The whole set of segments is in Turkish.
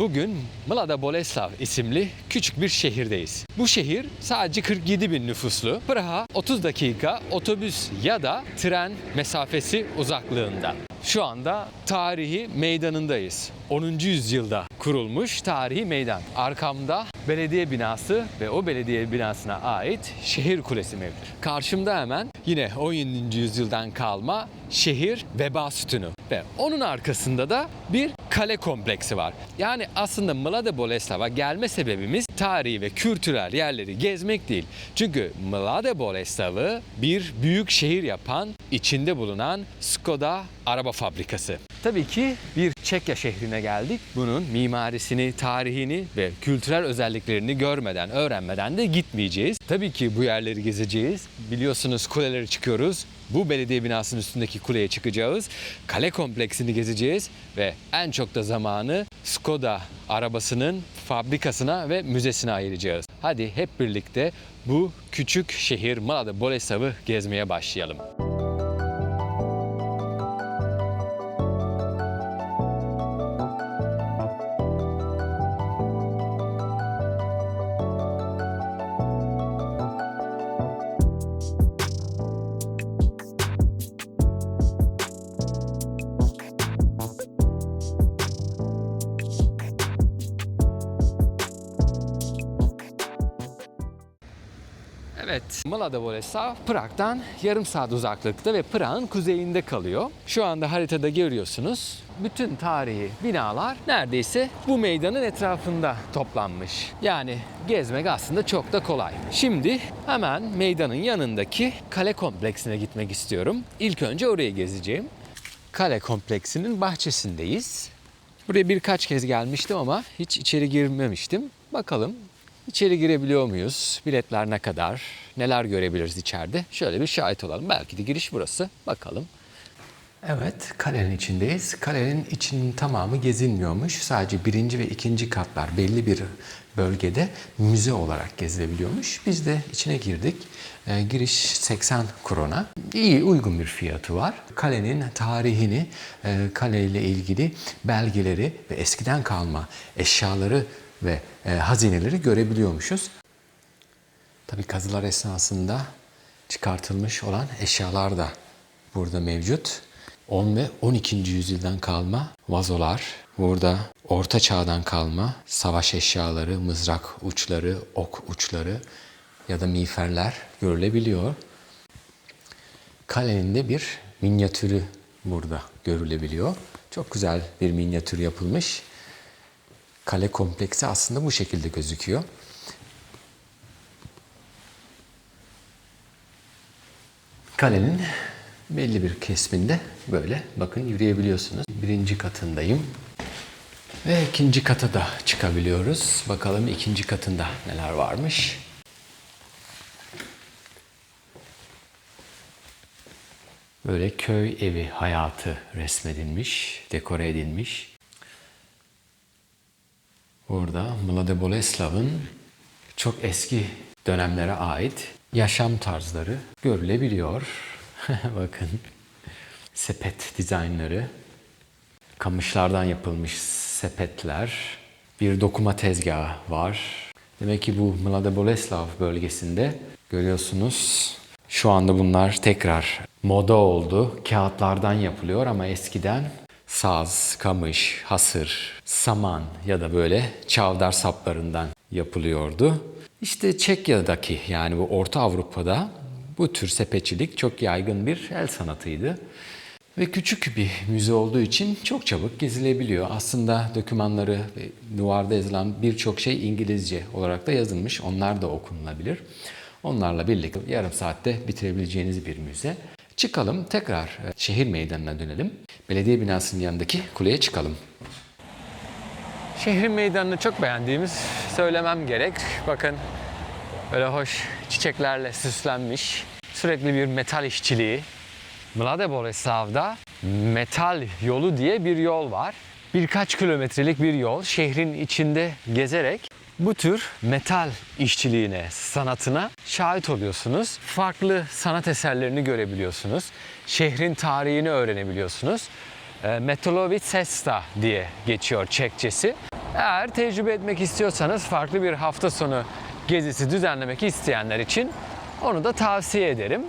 Bugün Mlada Boleslav isimli küçük bir şehirdeyiz. Bu şehir sadece 47 bin nüfuslu. Praha 30 dakika otobüs ya da tren mesafesi uzaklığında. Şu anda tarihi meydanındayız. 10. yüzyılda kurulmuş tarihi meydan. Arkamda belediye binası ve o belediye binasına ait şehir kulesi mevcut. Karşımda hemen yine 17. yüzyıldan kalma şehir veba sütunu ve onun arkasında da bir kale kompleksi var. Yani aslında Mlada Boleslav'a gelme sebebimiz tarihi ve kültürel yerleri gezmek değil. Çünkü Mlada Boleslav'ı bir büyük şehir yapan, içinde bulunan Skoda araba fabrikası. Tabii ki bir Çekya şehrine geldik. Bunun mimarisini, tarihini ve kültürel özelliklerini görmeden, öğrenmeden de gitmeyeceğiz. Tabii ki bu yerleri gezeceğiz. Biliyorsunuz kuleleri çıkıyoruz. Bu belediye binasının üstündeki kuleye çıkacağız. Kale kompleksini gezeceğiz ve en çok da zamanı Skoda arabasının fabrikasına ve müzesine ayıracağız. Hadi hep birlikte bu küçük şehir Malada Boleslav'ı gezmeye başlayalım. Malada Boleslav Prag'dan yarım saat uzaklıkta ve Prag'ın kuzeyinde kalıyor. Şu anda haritada görüyorsunuz. Bütün tarihi binalar neredeyse bu meydanın etrafında toplanmış. Yani gezmek aslında çok da kolay. Şimdi hemen meydanın yanındaki kale kompleksine gitmek istiyorum. İlk önce orayı gezeceğim. Kale kompleksinin bahçesindeyiz. Buraya birkaç kez gelmiştim ama hiç içeri girmemiştim. Bakalım İçeri girebiliyor muyuz? Biletler ne kadar? Neler görebiliriz içeride? Şöyle bir şahit olalım. Belki de giriş burası. Bakalım. Evet, kalenin içindeyiz. Kalenin içinin tamamı gezilmiyormuş. Sadece birinci ve ikinci katlar belli bir bölgede müze olarak gezilebiliyormuş. Biz de içine girdik. Ee, giriş 80 krona. İyi, uygun bir fiyatı var. Kalenin tarihini, e, kaleyle ilgili belgeleri ve eskiden kalma eşyaları ve e, hazineleri görebiliyormuşuz. Tabii kazılar esnasında çıkartılmış olan eşyalar da burada mevcut. 10 ve 12. yüzyıldan kalma vazolar, burada orta çağdan kalma savaş eşyaları, mızrak uçları, ok uçları ya da miğferler görülebiliyor. Kalenin de bir minyatürü burada görülebiliyor. Çok güzel bir minyatür yapılmış. Kale kompleksi aslında bu şekilde gözüküyor. Kalenin belli bir kesminde böyle bakın yürüyebiliyorsunuz. Birinci katındayım. Ve ikinci kata da çıkabiliyoruz. Bakalım ikinci katında neler varmış. Böyle köy evi hayatı resmedilmiş, dekore edilmiş. Burada Mlade Boleslav'ın çok eski dönemlere ait yaşam tarzları görülebiliyor. Bakın sepet dizaynları, kamışlardan yapılmış sepetler, bir dokuma tezgahı var. Demek ki bu Mlade Boleslav bölgesinde görüyorsunuz. Şu anda bunlar tekrar moda oldu. Kağıtlardan yapılıyor ama eskiden saz, kamış, hasır, saman ya da böyle çavdar saplarından yapılıyordu. İşte Çekya'daki yani bu Orta Avrupa'da bu tür sepetçilik çok yaygın bir el sanatıydı. Ve küçük bir müze olduğu için çok çabuk gezilebiliyor. Aslında dokümanları duvarda yazılan birçok şey İngilizce olarak da yazılmış. Onlar da okunulabilir. Onlarla birlikte yarım saatte bitirebileceğiniz bir müze. Çıkalım tekrar e, şehir meydanına dönelim. Belediye binasının yanındaki kuleye çıkalım. Şehrin meydanını çok beğendiğimiz söylemem gerek. Bakın böyle hoş çiçeklerle süslenmiş. Sürekli bir metal işçiliği. Mlade Boleslav'da metal yolu diye bir yol var. Birkaç kilometrelik bir yol şehrin içinde gezerek bu tür metal işçiliğine, sanatına şahit oluyorsunuz. Farklı sanat eserlerini görebiliyorsunuz. Şehrin tarihini öğrenebiliyorsunuz. E, Metalovic Cesta diye geçiyor Çekçesi. Eğer tecrübe etmek istiyorsanız farklı bir hafta sonu gezisi düzenlemek isteyenler için onu da tavsiye ederim.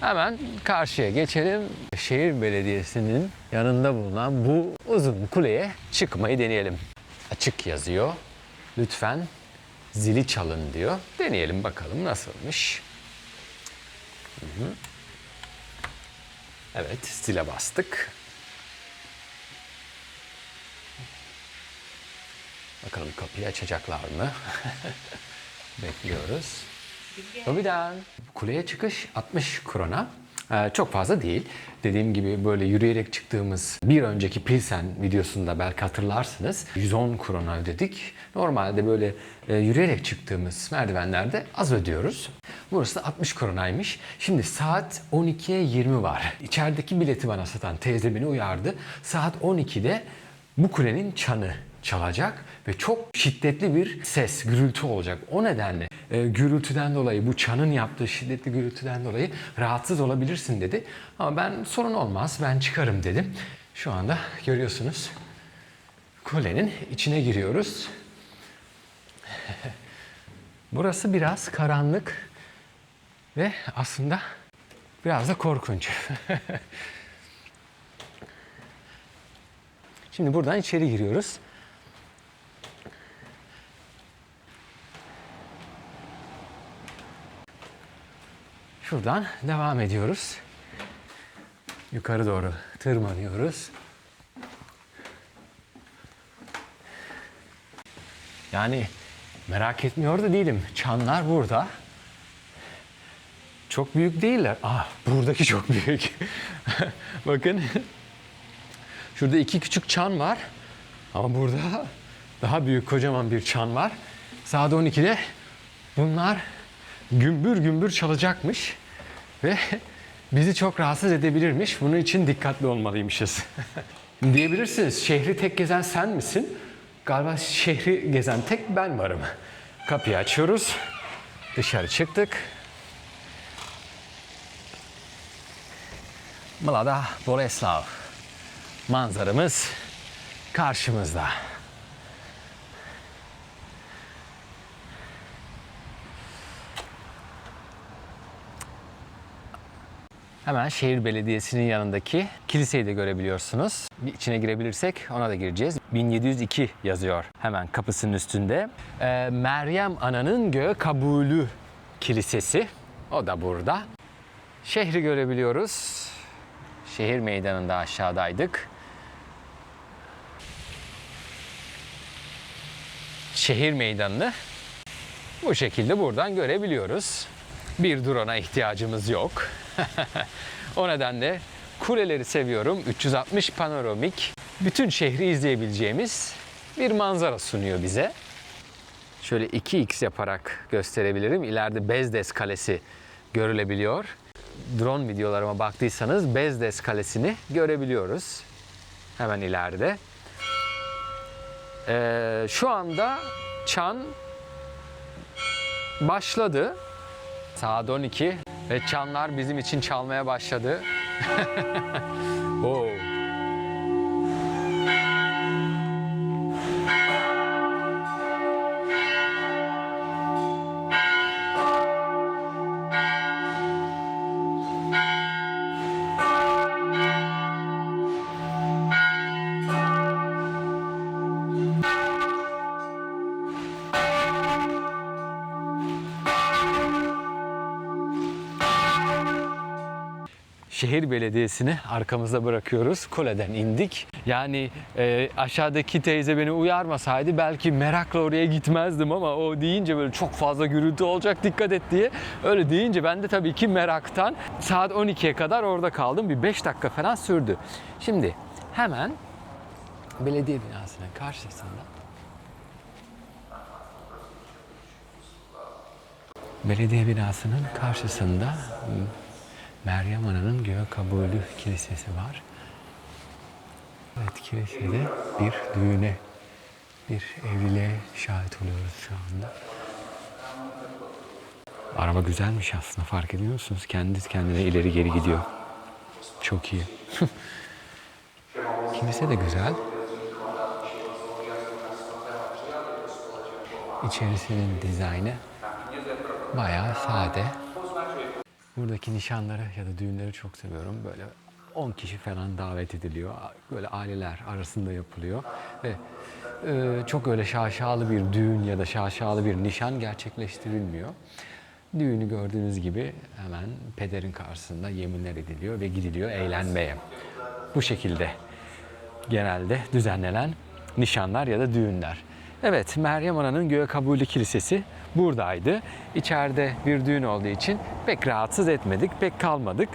Hemen karşıya geçelim. Şehir Belediyesi'nin yanında bulunan bu uzun kuleye çıkmayı deneyelim. Açık yazıyor. Lütfen zili çalın diyor. Deneyelim bakalım nasılmış. Hı hı. Evet, zile bastık. Bakalım kapıyı açacaklar mı? Bekliyoruz. Lobiden. Kuleye çıkış 60 krona. Ee, çok fazla değil. Dediğim gibi böyle yürüyerek çıktığımız bir önceki Pilsen videosunda belki hatırlarsınız. 110 krona ödedik. Normalde böyle e, yürüyerek çıktığımız merdivenlerde az ödüyoruz. Burası da 60 kronaymış. Şimdi saat 12'ye 20 var. İçerideki bileti bana satan teyze beni uyardı. Saat 12'de bu kulenin çanı çalacak ve çok şiddetli bir ses, gürültü olacak. O nedenle e, gürültüden dolayı, bu çanın yaptığı şiddetli gürültüden dolayı rahatsız olabilirsin dedi. Ama ben sorun olmaz, ben çıkarım dedim. Şu anda görüyorsunuz kulenin içine giriyoruz. Burası biraz karanlık ve aslında biraz da korkunç. Şimdi buradan içeri giriyoruz. Şuradan devam ediyoruz. Yukarı doğru tırmanıyoruz. Yani merak etmiyor da değilim. Çanlar burada. Çok büyük değiller. Ah buradaki çok büyük. Bakın. Şurada iki küçük çan var. Ama burada daha büyük kocaman bir çan var. Saat 12'de bunlar gümbür gümbür çalacakmış ve bizi çok rahatsız edebilirmiş. Bunun için dikkatli olmalıymışız. Diyebilirsiniz şehri tek gezen sen misin? Galiba şehri gezen tek ben varım. Kapıyı açıyoruz. Dışarı çıktık. Mlada Boleslav. Manzaramız karşımızda. Hemen şehir belediyesinin yanındaki kiliseyi de görebiliyorsunuz. Bir içine girebilirsek ona da gireceğiz. 1702 yazıyor hemen kapısının üstünde. Ee, Meryem Ana'nın göğe kabulü kilisesi. O da burada. Şehri görebiliyoruz. Şehir meydanında aşağıdaydık. Şehir meydanını bu şekilde buradan görebiliyoruz. Bir drone'a ihtiyacımız yok. o nedenle kuleleri seviyorum. 360 panoramik bütün şehri izleyebileceğimiz bir manzara sunuyor bize. Şöyle 2x yaparak gösterebilirim. İleride Bezdes Kalesi görülebiliyor. Drone videolarıma baktıysanız Bezdes Kalesi'ni görebiliyoruz. Hemen ileride. Ee, şu anda çan başladı. Saat 12 ve çanlar bizim için çalmaya başladı. Oo. Şehir Belediyesi'ni arkamızda bırakıyoruz. Kuleden indik. Yani e, aşağıdaki teyze beni uyarmasaydı belki merakla oraya gitmezdim ama o deyince böyle çok fazla gürültü olacak dikkat et diye. Öyle deyince ben de tabii ki meraktan saat 12'ye kadar orada kaldım. Bir 5 dakika falan sürdü. Şimdi hemen belediye binasının karşısında belediye binasının karşısında Meryem Ana'nın göğe kabulü kilisesi var. Evet kilisede bir düğüne, bir evliliğe şahit oluyoruz şu anda. Araba güzelmiş aslında fark ediyor musunuz? Kendi kendine ileri geri gidiyor. Çok iyi. Kilise de güzel. İçerisinin dizaynı bayağı sade. Buradaki nişanları ya da düğünleri çok seviyorum. Böyle 10 kişi falan davet ediliyor. Böyle aileler arasında yapılıyor ve e, çok öyle şaşalı bir düğün ya da şaşalı bir nişan gerçekleştirilmiyor. Düğünü gördüğünüz gibi hemen pederin karşısında yeminler ediliyor ve gidiliyor eğlenmeye. Bu şekilde genelde düzenlenen nişanlar ya da düğünler. Evet, Meryem Ana'nın Göğe Kabulü Kilisesi buradaydı. İçeride bir düğün olduğu için pek rahatsız etmedik, pek kalmadık.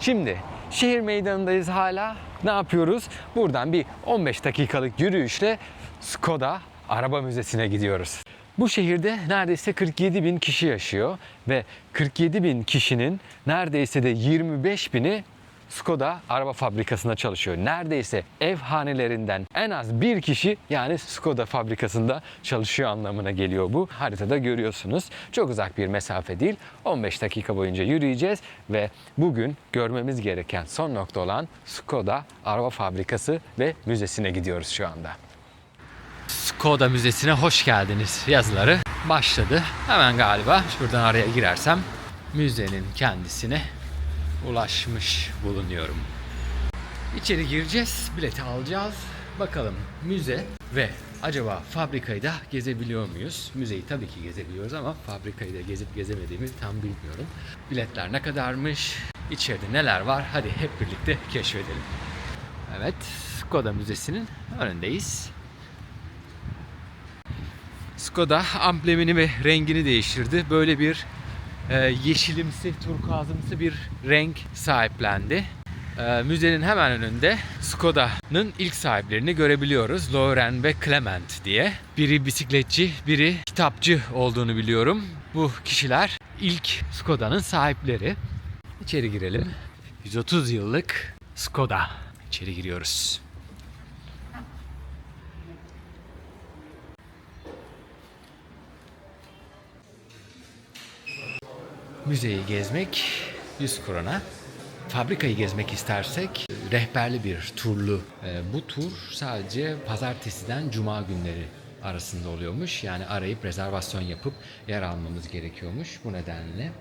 Şimdi şehir meydanındayız hala. Ne yapıyoruz? Buradan bir 15 dakikalık yürüyüşle Skoda Araba Müzesi'ne gidiyoruz. Bu şehirde neredeyse 47 bin kişi yaşıyor ve 47 bin kişinin neredeyse de 25 bini Skoda araba fabrikasında çalışıyor. Neredeyse ev hanelerinden en az bir kişi yani Skoda fabrikasında çalışıyor anlamına geliyor bu. Haritada görüyorsunuz. Çok uzak bir mesafe değil. 15 dakika boyunca yürüyeceğiz ve bugün görmemiz gereken son nokta olan Skoda araba fabrikası ve müzesine gidiyoruz şu anda. Skoda Müzesi'ne hoş geldiniz yazıları başladı. Hemen galiba şuradan araya girersem müzenin kendisine ulaşmış bulunuyorum. İçeri gireceğiz, bileti alacağız. Bakalım müze ve acaba fabrikayı da gezebiliyor muyuz? Müzeyi tabii ki gezebiliyoruz ama fabrikayı da gezip gezemediğimi tam bilmiyorum. Biletler ne kadarmış? İçeride neler var? Hadi hep birlikte keşfedelim. Evet, Skoda Müzesi'nin önündeyiz. Skoda amblemini ve rengini değiştirdi. Böyle bir yeşilimsi, turkuazımsı bir renk sahiplendi. E, müzenin hemen önünde Skoda'nın ilk sahiplerini görebiliyoruz. Lauren ve Clement diye. Biri bisikletçi, biri kitapçı olduğunu biliyorum. Bu kişiler ilk Skoda'nın sahipleri. İçeri girelim. 130 yıllık Skoda. İçeri giriyoruz. Müzeyi gezmek 100 krona. Fabrikayı gezmek istersek rehberli bir turlu. Ee, bu tur sadece pazartesiden cuma günleri arasında oluyormuş. Yani arayıp rezervasyon yapıp yer almamız gerekiyormuş. Bu nedenle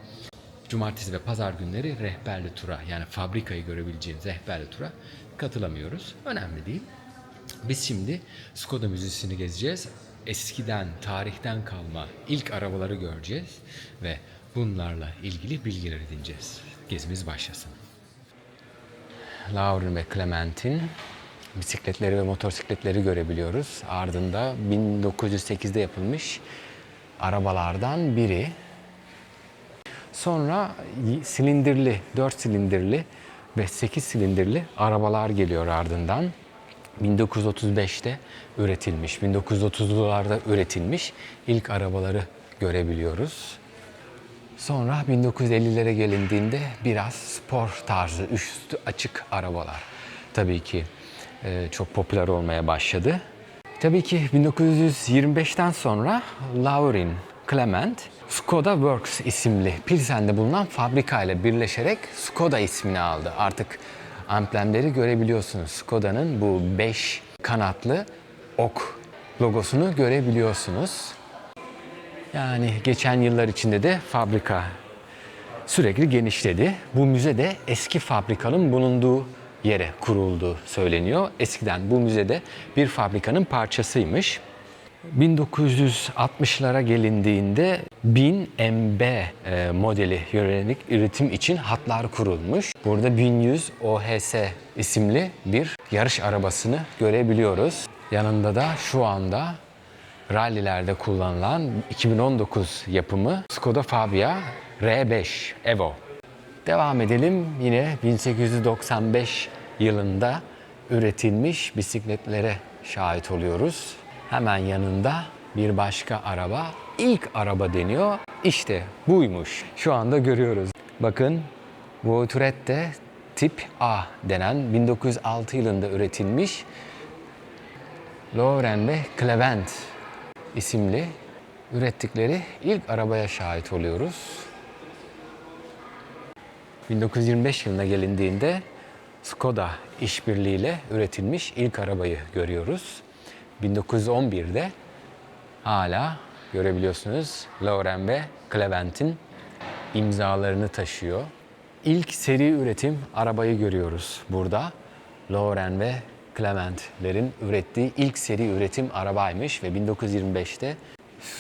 cumartesi ve pazar günleri rehberli tura yani fabrikayı görebileceğiniz rehberli tura katılamıyoruz. Önemli değil. Biz şimdi Skoda Müzesi'ni gezeceğiz. Eskiden, tarihten kalma ilk arabaları göreceğiz ve bunlarla ilgili bilgiler edineceğiz. Gezimiz başlasın. Lauren ve Clement'in bisikletleri ve motosikletleri görebiliyoruz. Ardında 1908'de yapılmış arabalardan biri. Sonra silindirli, 4 silindirli ve 8 silindirli arabalar geliyor ardından. 1935'te üretilmiş, 1930'lularda üretilmiş ilk arabaları görebiliyoruz. Sonra 1950'lere gelindiğinde biraz spor tarzı, üstü açık arabalar tabii ki e, çok popüler olmaya başladı. Tabii ki 1925'ten sonra Laurin Clement Skoda Works isimli Pilsen'de bulunan fabrika ile birleşerek Skoda ismini aldı. Artık amblemleri görebiliyorsunuz. Skoda'nın bu 5 kanatlı ok logosunu görebiliyorsunuz. Yani geçen yıllar içinde de fabrika sürekli genişledi. Bu müze de eski fabrikanın bulunduğu yere kurulduğu söyleniyor. Eskiden bu müzede bir fabrikanın parçasıymış. 1960'lara gelindiğinde 1000 MB e, modeli yönelik üretim için hatlar kurulmuş. Burada 1100 OHS isimli bir yarış arabasını görebiliyoruz. Yanında da şu anda rallilerde kullanılan 2019 yapımı Skoda Fabia R5 Evo. Devam edelim. Yine 1895 yılında üretilmiş bisikletlere şahit oluyoruz. Hemen yanında bir başka araba. İlk araba deniyor. İşte buymuş. Şu anda görüyoruz. Bakın Voiturette Tip A denen 1906 yılında üretilmiş Lauren ve Clement isimli ürettikleri ilk arabaya şahit oluyoruz. 1925 yılına gelindiğinde Skoda işbirliğiyle üretilmiş ilk arabayı görüyoruz. 1911'de hala görebiliyorsunuz. Lauren ve Clement'in imzalarını taşıyor. İlk seri üretim arabayı görüyoruz burada. Lauren ve Clement'lerin ürettiği ilk seri üretim arabaymış ve 1925'te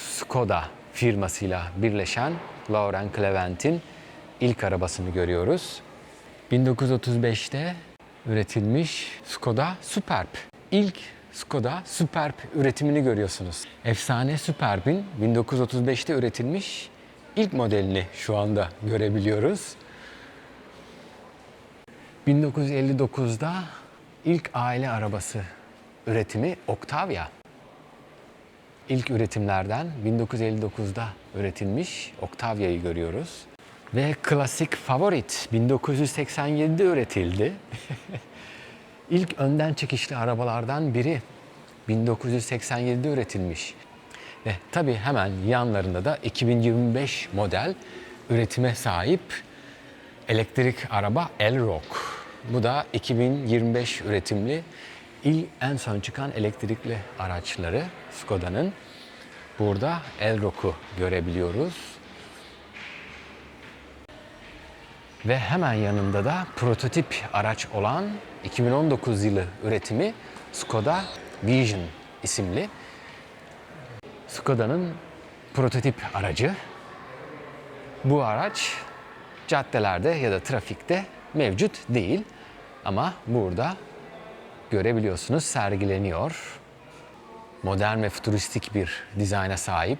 Skoda firmasıyla birleşen Lauren Clement'in ilk arabasını görüyoruz. 1935'te üretilmiş Skoda Superb. İlk Skoda Superb üretimini görüyorsunuz. Efsane Superb'in 1935'te üretilmiş ilk modelini şu anda görebiliyoruz. 1959'da ilk aile arabası üretimi Octavia. İlk üretimlerden 1959'da üretilmiş Octavia'yı görüyoruz. Ve klasik favorit 1987'de üretildi. İlk önden çekişli arabalardan biri 1987'de üretilmiş. Ve tabii hemen yanlarında da 2025 model üretime sahip elektrik araba Elrock. Bu da 2025 üretimli il en son çıkan elektrikli araçları Skoda'nın. Burada Elrock'u görebiliyoruz. Ve hemen yanında da prototip araç olan 2019 yılı üretimi Skoda Vision isimli Skoda'nın prototip aracı. Bu araç caddelerde ya da trafikte mevcut değil ama burada görebiliyorsunuz sergileniyor. Modern ve futuristik bir dizayna sahip.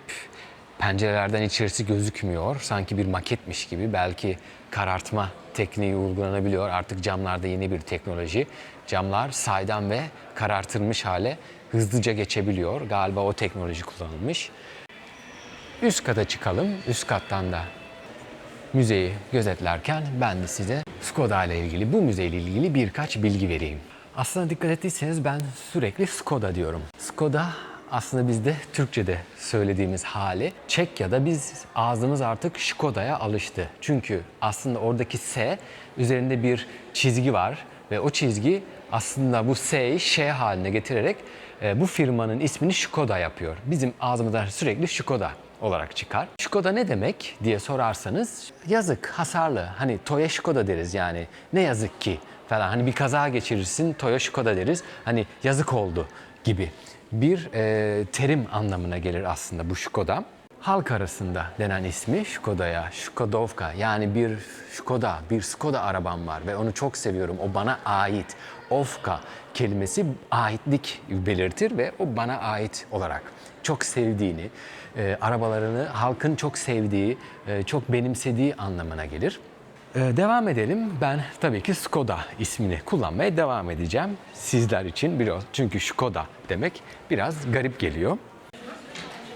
Pencerelerden içerisi gözükmüyor. Sanki bir maketmiş gibi. Belki karartma tekniği uygulanabiliyor. Artık camlarda yeni bir teknoloji. Camlar saydam ve karartılmış hale hızlıca geçebiliyor. Galiba o teknoloji kullanılmış. Üst kata çıkalım. Üst kattan da müzeyi gözetlerken ben de size Skoda ile ilgili, bu müzeyle ilgili birkaç bilgi vereyim. Aslında dikkat ettiyseniz ben sürekli Skoda diyorum. Skoda aslında bizde Türkçe'de söylediğimiz hali Çekya'da biz ağzımız artık Skoda'ya alıştı. Çünkü aslında oradaki S üzerinde bir çizgi var ve o çizgi aslında bu S'yi Ş haline getirerek e, bu firmanın ismini Skoda yapıyor. Bizim ağzımızdan sürekli Skoda olarak çıkar. Skoda ne demek diye sorarsanız yazık, hasarlı. Hani Toya Skoda deriz yani. Ne yazık ki falan. Hani bir kaza geçirirsin Toya Skoda deriz. Hani yazık oldu gibi bir e, terim anlamına gelir aslında bu Skoda. Halk arasında denen ismi Skoda'ya, Skodovka yani bir Skoda, bir Skoda arabam var ve onu çok seviyorum. O bana ait. Ofka kelimesi aitlik belirtir ve o bana ait olarak çok sevdiğini, e, arabalarını halkın çok sevdiği, e, çok benimsediği anlamına gelir. E, devam edelim. Ben tabii ki Skoda ismini kullanmaya devam edeceğim. Sizler için biraz çünkü Skoda demek biraz garip geliyor.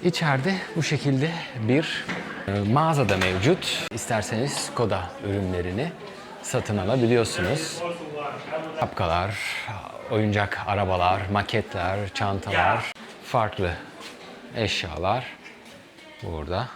İçeride bu şekilde bir e, mağazada mevcut. İsterseniz Skoda ürünlerini satın alabiliyorsunuz. Şapkalar, oyuncak arabalar, maketler, çantalar, farklı eşyalar burada.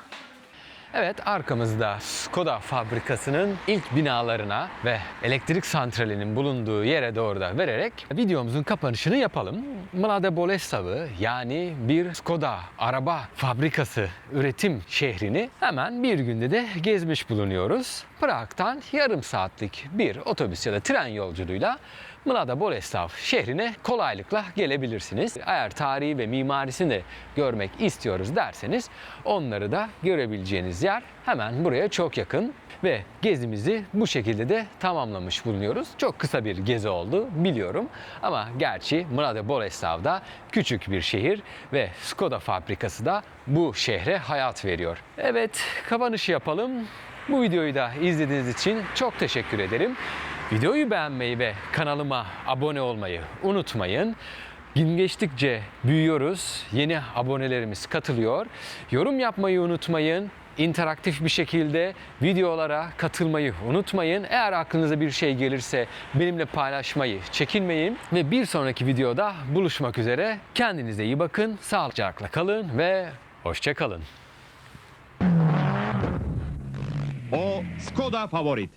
Evet arkamızda Skoda fabrikasının ilk binalarına ve elektrik santralinin bulunduğu yere doğru da vererek videomuzun kapanışını yapalım. Mlade Boleslav'ı yani bir Skoda araba fabrikası üretim şehrini hemen bir günde de gezmiş bulunuyoruz. Prag'dan yarım saatlik bir otobüs ya da tren yolculuğuyla Mlada Boleslav şehrine kolaylıkla gelebilirsiniz. Eğer tarihi ve mimarisini de görmek istiyoruz derseniz onları da görebileceğiniz yer hemen buraya çok yakın ve gezimizi bu şekilde de tamamlamış bulunuyoruz. Çok kısa bir gezi oldu biliyorum ama gerçi Mlada Boleslav da küçük bir şehir ve Skoda fabrikası da bu şehre hayat veriyor. Evet kapanışı yapalım. Bu videoyu da izlediğiniz için çok teşekkür ederim. Videoyu beğenmeyi ve kanalıma abone olmayı unutmayın. Gün geçtikçe büyüyoruz. Yeni abonelerimiz katılıyor. Yorum yapmayı unutmayın. İnteraktif bir şekilde videolara katılmayı unutmayın. Eğer aklınıza bir şey gelirse benimle paylaşmayı çekinmeyin. Ve bir sonraki videoda buluşmak üzere. Kendinize iyi bakın, sağlıcakla kalın ve hoşça kalın. O Skoda Favorit.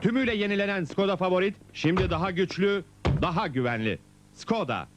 Tümüyle yenilenen Skoda Favorit şimdi daha güçlü, daha güvenli. Skoda